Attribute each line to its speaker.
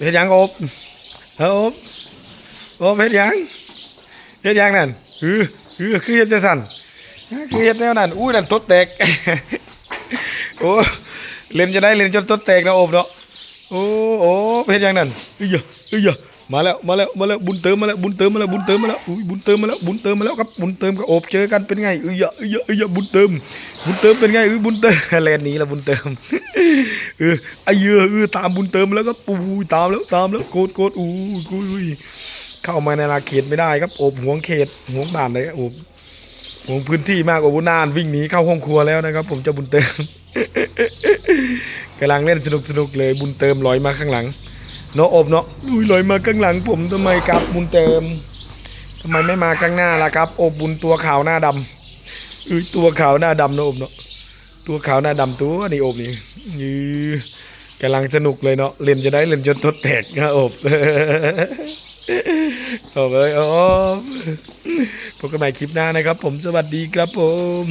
Speaker 1: เฮ็ดยังอบเอออบอบเฮ็ดยังเฮ็ดยังนั่นอืออือคือเฮ็ดจังซั่นคือเฮ็ดแนวนั่นอุ้ยนั่นตดแตกโอ้เล่นจะได้เล่นจนตดแตกนะอบเนาะโอ้โอ้เฮ็ดยังนั่นเอ้ยะอ้ย มาแล้วมาแล้วมาแล้วบุญเติมมาแล้วบุญเติมมาแล้วบุญเติมมาแล้วอุ้ยบุญเติมมาแล้วบุญเติมมาแล้วครับบุญเติมกับโอบเจอกันเป็นไงเอ้ยเอ้ยเอ้ยบุญเติม บุญเติมเป็นไงเอ้ยบุญเติมแลนนี้ล้วบุญเติมเออไอ้เยอะเออตามบุญเติมแล้วก็ปูตามแล้วตามแล้วโกดโกดอู้กูยเข้ามาในอาเขตไม่ได้ครับโอบห่วงเขตห่วงบ้านเลยโอบห่วงพื้นที่มากกว่าบุญนานวิ่งหนีเข้าห้องครัวแล้วนะครับ ผมจะบุญเติมกำลังเล่นสนุกสนุกเลยบุญเติมลอยมาข้างหลัง เนาะอบเนาะอุ้ยลอยมาข้างหลังผมทำไมครับบุญเติมทำไมไม่มาข้างหน้าล่ะครับ อบบุญตัวขาวหน้าดำอุ้ยตัวขาวหน้าดำเนาะอบเนาะตัวขาวหน้าดำตัวนี่อบนี่ยือกำลังสนุกเลยเนาะเล่นจะได้เล่นจนทดแตกนะอบโอบเอ้ยอบพบกันใหม่คลิปหน้านะครับ ผมสวัสดีครับผม